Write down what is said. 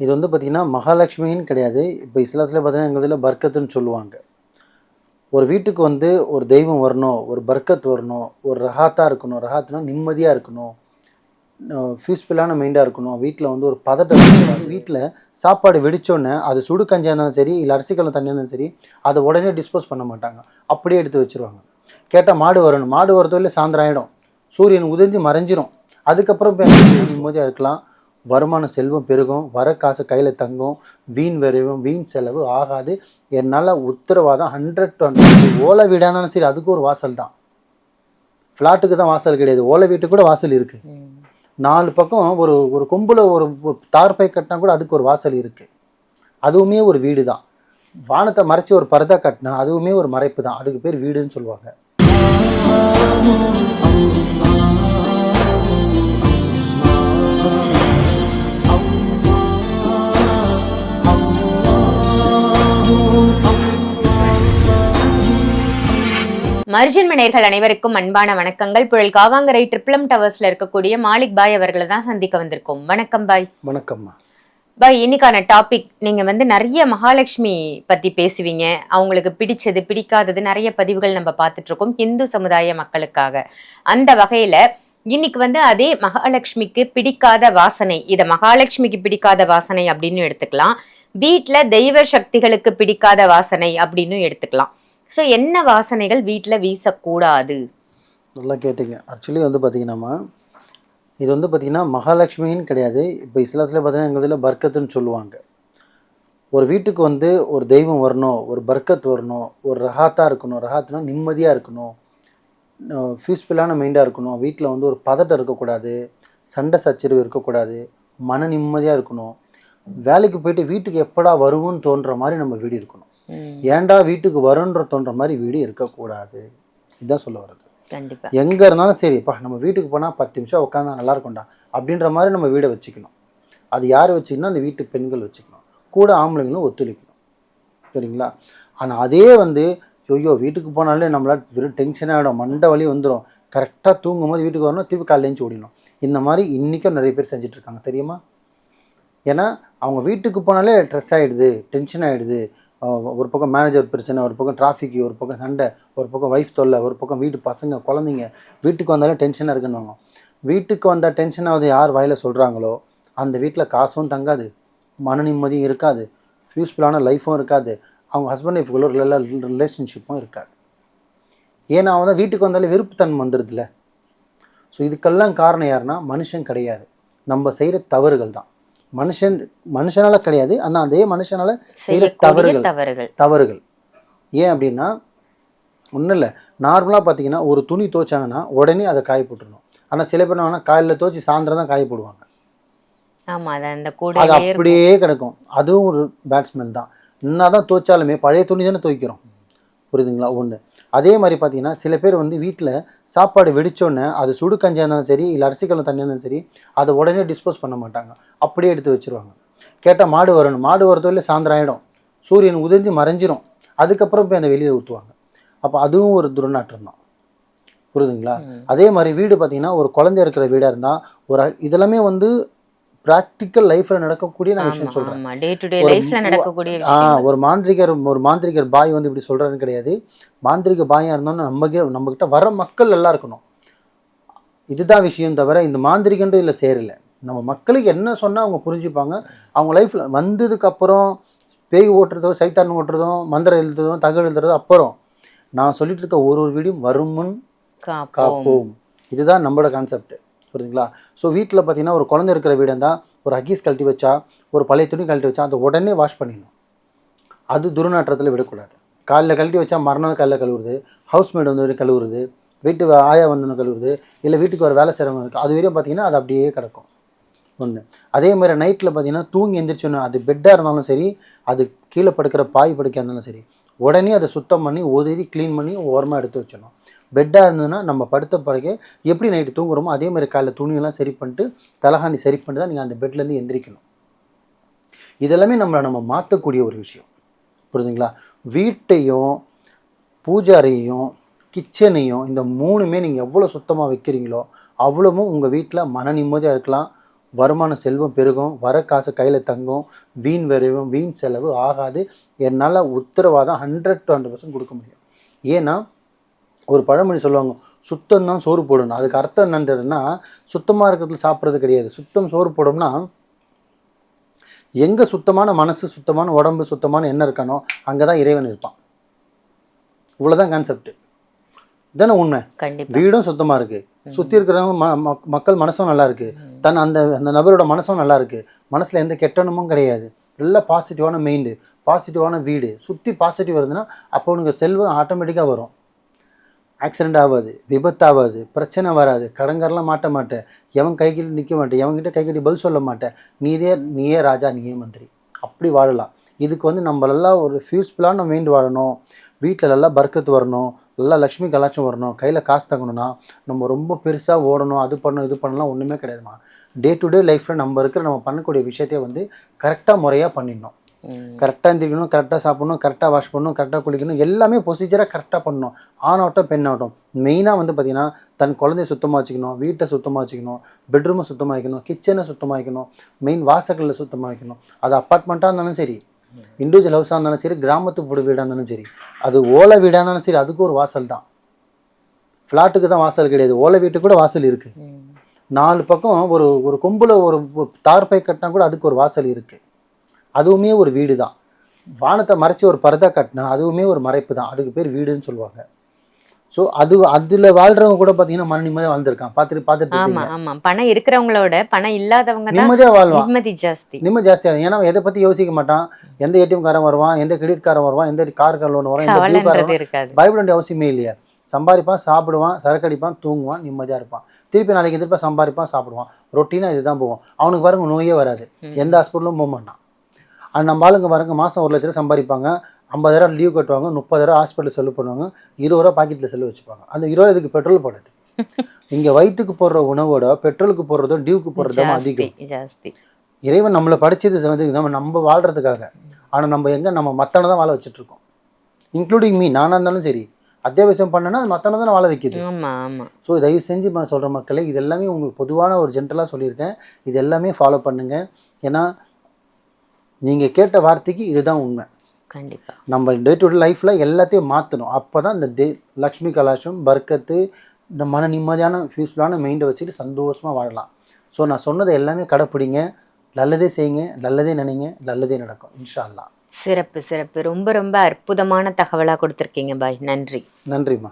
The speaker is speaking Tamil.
இது வந்து பார்த்திங்கன்னா மகாலட்சுமின்னு கிடையாது. இப்போ இஸ்லாத்தில் பார்த்தீங்கன்னா எங்கள் இதில் பர்க்கத்துன்னு சொல்லுவாங்க. ஒரு வீட்டுக்கு வந்து ஒரு தெய்வம் வரணும் ஒரு பர்க்கத் வரணும் ஒரு ரஹாத்தாக இருக்கணும். ரஹாத்னா நிம்மதியாக இருக்கணும். ஃபியூஸ்ஃபுல்லான மைண்டாக இருக்கணும். வீட்டில் வந்து ஒரு பதட்டம் வீட்டில் சாப்பாடு வெடித்தோடனே அது சுடு கஞ்சியாக இருந்தாலும் சரி இல்லை அரிசிக்கல்ல தண்ணியாக இருந்தாலும் சரி அதை உடனே டிஸ்போஸ் பண்ண மாட்டாங்க. அப்படியே எடுத்து வச்சிருவாங்க. கேட்டால் மாடு வரணும். மாடு வரதோ இல்லை சாயந்தரம் ஆகிடும் சூரியன் உதிர்ந்து மறைஞ்சிரும். அதுக்கப்புறம் போய் நிம்மதியாக இருக்கலாம். வருமான செல்வம் பெருகும் வர காசு கையில் தங்கும் வீண் விரைவும் வீண் செலவு ஆகாது. என்னால் உத்தரவாதம் ஹண்ட்ரட் டு ஹண்ட்ரட் ஓலை வீடாக இருந்தாலும் சரி அதுக்கு ஒரு வாசல் தான். ஃப்ளாட்டுக்கு தான் வாசல் கிடையாது. ஓலை வீட்டுக்கு கூட வாசல் இருக்குது நாலு பக்கம் ஒரு ஒரு கொம்பில் ஒரு ஒரு தார்பை கட்டினா கூட அதுக்கு ஒரு வாசல் இருக்குது அதுவுமே ஒரு வீடு தான். வானத்தை மறைச்சி ஒரு பரதா கட்டினா அதுவுமே ஒரு மறைப்பு தான். அதுக்கு பேர் வீடுன்னு சொல்லுவாங்க. மர்ஜன் மனையர்கள் அனைவருக்கும் அன்பான வணக்கங்கள். புழல் காவாங்கரை ட்ரிப்ளம் டவர்ஸ்ல இருக்கக்கூடிய மாலிக் பாய் அவர்களை தான் சந்திக்க வந்திருக்கோம். வணக்கம் பாய். வணக்கம்மா. பாய் இன்னைக்கான டாபிக் நீங்க வந்து நிறைய மகாலட்சுமி பத்தி பேசுவீங்க. அவங்களுக்கு பிடிச்சது பிடிக்காதது நிறைய பதிவுகள் நம்ம பார்த்துட்டு இருக்கோம் இந்து சமுதாய மக்களுக்காக. அந்த வகையில இன்னைக்கு வந்து அதே மகாலட்சுமிக்கு பிடிக்காத வாசனை இத மகாலட்சுமிக்கு பிடிக்காத வாசனை அப்படின்னு எடுத்துக்கலாம். வீட்ல தெய்வ சக்திகளுக்கு பிடிக்காத வாசனை அப்படின்னு எடுத்துக்கலாம். ஸோ என்ன வாசனைகள் வீட்டில் வீசக்கூடாது? நல்லா கேட்டிங்க. ஆக்சுவலி வந்து பார்த்தீங்கன்னாமா இது வந்து பார்த்திங்கன்னா மகாலட்சுமின்னு கிடையாது. இப்போ இஸ்லாத்தில் பார்த்தீங்கன்னா எங்கள் இதில் பர்க்கத்துன்னு சொல்லுவாங்க. ஒரு வீட்டுக்கு வந்து ஒரு தெய்வம் வரணும் ஒரு பர்க்கத் வரணும் ஒரு ரஹாத்தாக இருக்கணும். ரஹாத்னா நிம்மதியாக இருக்கணும். ஃபியூஸ்ஃபுல்லான மைண்டாக இருக்கணும். வீட்டில் வந்து ஒரு பதட்டம் இருக்கக்கூடாது. சண்டை சச்சரிவு இருக்கக்கூடாது. மன நிம்மதியாக இருக்கணும். வேலைக்கு போயிட்டு வீட்டுக்கு எப்படா வருவோன்னு தோன்ற மாதிரி நம்ம வீடு இருக்கணும். ஏன்டா வீட்டுக்கு வரும்ன்ற தோன்ற மாதிரி வீடு இருக்கக்கூடாது. இதுதான் சொல்ல வர்றது. கண்டிப்பா. எங்கே இருந்தாலும் சரிப்பா நம்ம வீட்டுக்கு போனால் பத்து நிமிஷம் உட்காந்தா நல்லா இருக்கும்டா அப்படின்ற மாதிரி நம்ம வீடை வச்சுக்கணும். அது யார் வச்சுக்கணும்? அந்த வீட்டு பெண்கள் வச்சுக்கணும். கூட ஆம்பளைங்களும் ஒத்துழைக்கணும். சரிங்களா? ஆனால் அதே வந்து ஐயோ வீட்டுக்கு போனாலே நம்மளால் வெறும் டென்ஷன் ஆகிடும் மண்டை வலி வந்துடும் கரெக்டாக தூங்கும் போது வீட்டுக்கு வரணும் திருப்பி காலையில எழுந்து ஓடிடணும். இந்த மாதிரி இன்றைக்கும் நிறைய பேர் செஞ்சுட்டு இருக்காங்க. தெரியுமா? ஏன்னா அவங்க வீட்டுக்கு போனாலே ஸ்ட்ரெஸ் ஆகிடுது டென்ஷன் ஆகிடுது ஒரு பக்கம் மேனேஜர் பிரச்சனை ஒரு பக்கம் டிராஃபிக் ஒரு பக்கம் சண்டை ஒரு பக்கம் ஒய்ஃப் தொல்லை ஒரு பக்கம் வீட்டு பசங்க குழந்தைங்க. வீட்டுக்கு வந்தாலே டென்ஷனாக இருக்குன்னு வீட்டுக்கு வந்தால் டென்ஷனாக வந்து யார் வாயில் சொல்கிறாங்களோ அந்த வீட்டில் காசும் தங்காது மன நிம்மதியும் இருக்காது ஃபியூஸ்ஃபுல்லான லைஃப்பும் இருக்காது அவங்க ஹஸ்பண்ட் ஒய்ஃபுக்குள்ள ரிலேஷன்ஷிப்பும் இருக்காது. ஏன்னா அவன் தான் வீட்டுக்கு வந்தாலே வெறுப்புத்தன்மை வந்துடுதுல்ல. ஸோ இதுக்கெல்லாம் காரணம் யாருன்னா மனுஷன் கிடையாது. நம்ம செய்கிற தவறுகள் தான். மனுஷன் மனுஷனால கிடையாது. ஆனால் அதே மனுஷனால செய்கிற தவறுகள். தவறுகள். தவறுகள். ஏன் அப்படின்னா ஒன்றும் இல்லை. நார்மலாக பார்த்தீங்கன்னா ஒரு துணி துவைச்சாங்கன்னா உடனே அதை காய போட்டுருணும் ஆனால் சில பேர் என்ன காலையில் துவைச்சி சாயந்தரம் தான் காய போடுவாங்க. அது. அப்படியே கிடக்கும். அதுவும் ஒரு பேட்ஸ்மேன் தான். என்ன தான் துவைச்சாலுமே பழைய துணி தானே துவைக்கிறோம். புரியுதுங்களா? ஒன்று அதே மாதிரி பார்த்தீங்கன்னா சில பேர் வந்து வீட்டில் சாப்பாடு வெடிச்சோன்னே அது சுடு கஞ்சியாக இருந்தாலும் சரி இல்லை அரிசிக்கல்ல தண்ணியாக இருந்தாலும் சரி அதை உடனே டிஸ்போஸ் பண்ண மாட்டாங்க. அப்படியே எடுத்து வச்சிருவாங்க. கேட்டால் மாடு வரணும். மாடு வரதோ இல்லை சாயந்தரம் ஆகிடும் சூரியன் உதிர்ந்து மறைஞ்சிரும். அதுக்கப்புறம் போய் அந்த வெளியில் ஊற்றுவாங்க அப்போ அதுவும் ஒரு துர்நாற்றம் தான். புரியுதுங்களா? அதே மாதிரி வீடு பார்த்தீங்கன்னா ஒரு குழந்தை இருக்கிற வீடாக இருந்தால் ஒரு இதெல்லாமே வந்து ப்ராக்டிக்கல் லைஃப்பில் நடக்கக்கூடிய நான் விஷயம் ஆமா டே டு டே ஒரு லைஃப்ல நடக்கக்கூடிய ஆ ஒரு மாந்திரிகர் ஒரு மாந்திரிகர் பாய் வந்து இப்படி சொல்கிறாருன்னு கிடையாது. மாந்திரிக பாயாக இருந்தோம்னா நம்ம நம்மக்கிட்ட வர மக்கள் எல்லாம் இருக்கணும். இதுதான் விஷயம் தவிர இந்த மாந்திரிகன்றது இதில் சேரல. நம்ம மக்களுக்கு என்ன சொன்னால் அவங்க புரிஞ்சுப்பாங்க. அவங்க லைஃப்பில் வந்ததுக்கப்புறம் பேய் ஓட்டுறதோ சைத்தான் ஓட்டுறதோ மந்திரம் எழுதுறதோ தகவல் எழுதுறதோ அப்புறம் நான் சொல்லிட்டு இருக்க ஒரு ஒரு வீடியும் வருமுன் காப்போம். காப்போம். இதுதான் நம்மளோட கான்செப்ட் புரியுதுங்களா ஸோ வீட்டில் பார்த்தீங்கன்னா ஒரு குழந்தை இருக்கிற வீடு இருந்தால் ஒரு ஹக்கீஸ் கழட்டி வச்சா ஒரு பழைய துணி கழட்டி வச்சா அதை உடனே வாஷ் பண்ணிடணும். அது துர்நாற்றத்தில் விடக்கூடாது. காலைல கழட்டி வச்சா மறுநாள் காலைல கழுவுறது ஹவுஸ்மேட் வந்து கழுவுறது வீட்டு ஆயா வந்து கழுவுறது இல்லை வீட்டுக்கு ஒரு வேலை செய்கிறவங்க இருக்குது அது வரையும் பார்த்தீங்கன்னா அது அப்படியே கிடக்கும். ஒன்று அதே மாதிரி நைட்டில் பார்த்தீங்கன்னா தூங்கி எந்திரிச்சோன்னு அது பெட்டாக இருந்தாலும் சரி அது கீழே படுக்கிற பாய் படுக்கையாக இருந்தாலும் சரி உடனே அதை சுத்தம் பண்ணி உதவி க்ளீன் பண்ணி ஓரமாக எடுத்து வச்சிடணும். பெட்டாக இருந்ததுன்னா நம்ம படுத்த பிறகு எப்படி நைட்டு தூங்குறோமோ அதே மாதிரி காலைல துணியெல்லாம் சரி பண்ணிட்டு தலகாணி சரி பண்ணிட்டு தான் நீங்கள் அந்த பெட்லேருந்து எந்திரிக்கணும். இதெல்லாமே நம்மளை நம்ம மாற்றக்கூடிய ஒரு விஷயம். புரியுதுங்களா வீட்டையும் பூஜாரையும் கிச்சனையும் இந்த மூணுமே நீங்கள் எவ்வளோ சுத்தமாக வைக்கிறீங்களோ அவ்வளவும் உங்கள் வீட்டில் மன நிம்மதியாக இருக்கலாம். வருமான செல்வம் பெருகும். வர காசு கையில் தங்கும். வீண் விரைவும் வீண் செலவு ஆகாது. என்னால் உத்தரவாதம் ஹண்ட்ரட் டு ஹண்ட்ரட் பர்சன்ட் கொடுக்க முடியும். ஏன்னா ஒரு பழமொழி சொல்லுவாங்க சுத்தம் தான் சோறு போடணும் அதுக்கு அர்த்தம் என்னன்றதுன்னா சுத்தமாக இருக்கிறதுல சாப்பிட்றது கிடையாது. சுத்தம் சோறு போடும்னா எங்கே சுத்தமான மனசு சுத்தமான உடம்பு சுத்தமான எண்ணம் இருக்கானோ அங்கே தான் இறைவன் இருப்பான். இவ்வளோதான் கான்செப்ட் தானே உண்மை. வீடும் சுத்தமா இருக்கு. சுத்தி இருக்கிறவங்க ம- மக்- மக்கள் மனசும் நல்லா இருக்கு. தன் அந்த அந்த நபரோட மனசும் நல்லா இருக்கு. மனசுல எந்த கெட்டணமும் கிடையாது. நல்ல பாசிட்டிவான மைண்டு பாசிட்டிவான வீடு. சுத்தி பாசிட்டிவ் வருதுன்னா அப்போ உனக்கு செல்வம் ஆட்டோமேட்டிக்காக வரும். ஆக்சிடென்ட் ஆகாது விபத்து ஆகாது பிரச்சனை வராது. கடங்கரெல்லாம் மாட்ட மாட்டேன். எவன் கைக்கிட்ட நிற்க மாட்டேன். எவன்கிட்ட கை கட்டி பதில் சொல்ல மாட்டேன். நீதே நீயே ராஜா நீயே மந்திரி. அப்படி வாழலாம். இதுக்கு வந்து நம்மளெல்லாம் ஒரு ஃபியூஸ்ஃபுல்லாக நம்ம மீண்டு வாழணும். வீட்டில் நல்லா பர்க்கத்து வரணும். நல்லா லக்ஷ்மி கலாச்சம் வரணும். கையில் காசு தங்கணும்னா நம்ம ரொம்ப பெருசாக ஓடணும் அது பண்ணணும் இது பண்ணலாம் ஒன்றுமே கிடையாதுமா டே டு டே லைஃப்பில் நம்ம இருக்கிற நம்ம பண்ணக்கூடிய விஷயத்தையே வந்து கரெக்டாக முறையாக பண்ணிடணும். கரெக்டாக எந்திரிக்கணும் கரெக்டாக சாப்பிடணும் கரெக்டாக வாஷ் பண்ணணும் கரெக்டாக குளிக்கணும் எல்லாமே ப்ரொசீஜராக கரெக்டாக பண்ணணும். ஆணாகட்டும் பெண்ணாகட்டும் மெயினாக வந்து பார்த்திங்கன்னா தன் குழந்தைய சுத்தமாக வச்சுக்கணும் வீட்டை சுத்தமாக வச்சுக்கணும் பெட்ரூமை சுத்தமாக வைக்கணும் கிச்சனை சுத்தமாக வைக்கணும் மெயின் வாசல்களில் சுத்தமாக வைக்கணும். அது அப்பார்ட்மெண்ட்டாக இருந்தாலும் சரி இண்டிவிஜுவல் ஹவுஸாக இருந்தாலும் சரி கிராமத்து போடு வீடாக இருந்தாலும் சரி அது ஓலை வீடாக இருந்தாலும் சரி அதுக்கு ஒரு வாசல் தான். ஃப்ளாட்டுக்கு தான் வாசல் கிடையாது. ஓலை வீட்டுக்கு கூட வாசல் இருக்குது. நாலு பக்கம் ஒரு ஒரு கொம்பில் ஒரு ஒரு தார்பை கட்டினா கூட அதுக்கு ஒரு வாசல் இருக்குது அதுவுமே ஒரு வீடு தான் வானத்தை மறைச்சி ஒரு பரதா கட்டினா அதுவுமே ஒரு மறைப்பு தான் அதுக்கு பேர் வீடுன்னு சொல்லுவாங்க. ஸோ அது அதில் வாழ்கிறவங்க கூட பார்த்தீங்கன்னா மன நிம்மதியாக வாழ்ந்திருக்கான் பார்த்துட்டு பார்த்துட்டு ஆமா ஆமா. பணம் இருக்கிறவங்களோட பணம் இல்லாதவங்க நிம்மதியாக வாழ்வான். நிம்மதி ஜாஸ்தி. நிம்மதி ஜாஸ்தியாக ஏன்னா எதை பற்றி யோசிக்க மாட்டான். எந்த ஏடிஎம் காரன் வருவான் எந்த கிரெடிட் காரன் வருவான் எந்த கார் கார் லோன் வரும் எந்த கார் பயப்பட வேண்டிய அவசியமே இல்லையா. சம்பாதிப்பான் சாப்பிடுவான் சரக்கு அடிப்பான் தூங்குவான் நிம்மதியாக இருப்பான். திருப்பி நாளைக்கு திருப்பி சம்பாதிப்பான் சாப்பிடுவான். ரொட்டீனாக இதுதான் போவோம் அவனுக்கு பாருங்க நோயே வராது. எந்த ஹாஸ்பிட்டலும் போக மாட்டான். அது நம்ம ஆளுங்க பாருங்க மாதம் ஒரு லட்ச ரூபா சம்பாதிப்பாங்க. ஐம்பதாயிரம் லீவ் கட்டுவாங்க முப்பதாயிரம் ஹாஸ்பிட்டல் செலவு பண்ணுவாங்க இருபது ரூபா பாக்கெட்டில் செலவு வச்சுப்பாங்க. அந்த இருபது இதுக்கு பெட்ரோல் போடுறது இங்கே வயிற்றுக்கு போடுற உணவோட பெட்ரோலுக்கு போடுறதும் டியூக்கு போடுறதும் அதிகம். இறைவன் நம்மளை படிச்சது வந்து நம்ம நம்ம வாழ்றதுக்காக. ஆனால் நம்ம எங்கே நம்ம மத்தனை தான் வாழ வச்சுட்டு இருக்கோம் இன்க்ளூடிங் மீ நானாக இருந்தாலும் சரி. அத்தியாவசியம் பண்ணேன்னா அது மத்தனை தான் வாழ வைக்குது. ஸோ தயவு செஞ்சு நான் சொல்கிற மக்களே இது எல்லாமே உங்களுக்கு பொதுவான ஒரு ஜென்ரலாக சொல்லியிருக்கேன். இது எல்லாமே ஃபாலோ பண்ணுங்க. ஏன்னா நீங்கள் கேட்ட வார்த்தைக்கு இதுதான் உண்மை. கண்டிப்பா. நம்ம டே டு டே லைஃப்பில் எல்லாத்தையும் மாற்றணும் அப்போ தான் இந்த தே லக்ஷ்மி கலாஷம் பர்க்கத்து இந்த மன நிம்மதியான பீஸ்ஃபுல்லான மைண்டை வச்சுட்டு சந்தோஷமாக வாழலாம். ஸோ நான் சொன்னதை எல்லாமே கடைப்பிடிங்க. நல்லதே செய்யுங்க. நல்லதே நினைங்க. நல்லதே நடக்கும். இன்ஷா சிறப்பு சிறப்பு. ரொம்ப ரொம்ப அற்புதமான தகவலா கொடுத்துருக்கீங்க பாய். நன்றி. நன்றிம்மா.